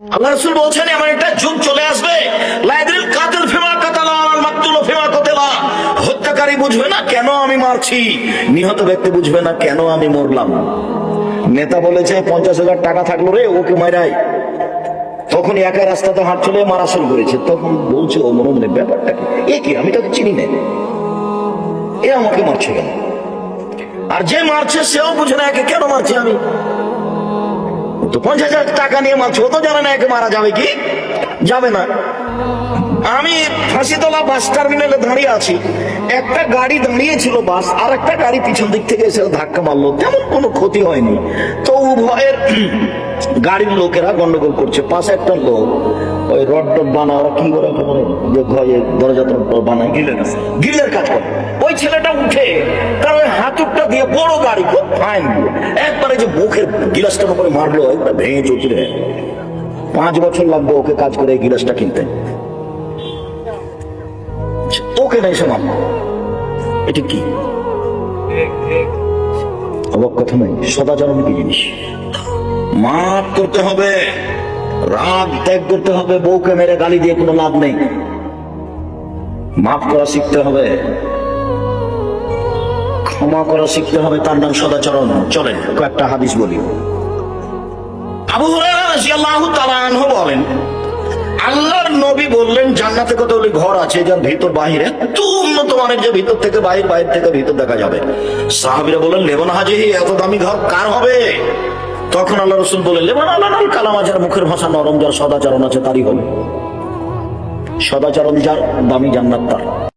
আল্লাহ রসুল বলছেন, এমন একটা যুগ চলে আসবে। কাতিল কতেলা। হত্যাকারী বুঝবে না, কেন আমি মারছি? নিহত ব্যক্তি বুঝবে না, কেন আমি মরলাম? নেতা বলেছে, পঞ্চাশ হাজার টাকা থাকল রে, ওকে মারাই তখন একা রাস্তাতে হাঁট চলে মারা শুরু করেছে। তখন বলছে, ও মনে ব্যাপারটা কি? এ কি, আমি তাকে চিনি না। এ আমাকে মারছে কেন? আর যে মারছে, সেও বুঝে না, একে কেন মারছি আমি? তো পঞ্চাশ হাজার টাকা নিয়ে মারছে ও তো জানে না একে মারা যাবে কি? যাবে না। আমি ফাঁসিতলা বাস টার্মিনালে দাঁড়িয়ে আছি। একটা গাড়ি দাঁড়িয়ে ছিল বাস আর একটা গাড়ি পিছন দিক থেকে এসে ধাক্কা মারলো। তেমন কোনো ক্ষতি হয়নি। তো উভয়ের গাড়ির লোকেরা গন্ডগোল করছে। পাশে একটা লোক ওই রড টড বানা ওরা কি করে যে ঘরে দরজা বানায়। গিলের গিলের কাজ করে। ওই ছেলেটা উঠে দিয়ে বড় গাড়ি, খুব ফাইন একবারে যে মুখের গিলাসটার উপরে মারলো ভেঙে পাঁচ বছর লাগবে ওকে কাজ করে এই গিলাসটা কিনতে। তোকে নাই কি? অবাক কথা সদাচরণ কি জিনিস? মাফ করতে হবে, রাগ ত্যাগ করতে হবে, বউকে মেরে গালি দিয়ে কোনো লাভ নেই। মাফ করা শিখতে হবে। ক্ষমা করা শিখতে হবে তার নাম সদাচরণ। চলেন, কয়েকটা হাদিস বলি। বলেন, আল্লাহর নবী বললেন, জান্নাতে কতগুলি ঘর আছে যার ভিতর বাহিরে এত উন্নত মানের যে ভিতর থেকে বাহির বাহির থেকে ভিতর দেখা যাবে। সাহাবীরা বললেন, লেবন হাজি এত দামি ঘর কার হবে? তখন আল্লাহ রসুল বললেন, লেবন আল্লাহ কালাম যার মুখের ভাষা নরম, যার সদাচরণ আছে তারই হবে। সদাচরণ যার, দামি জান্নাত তার।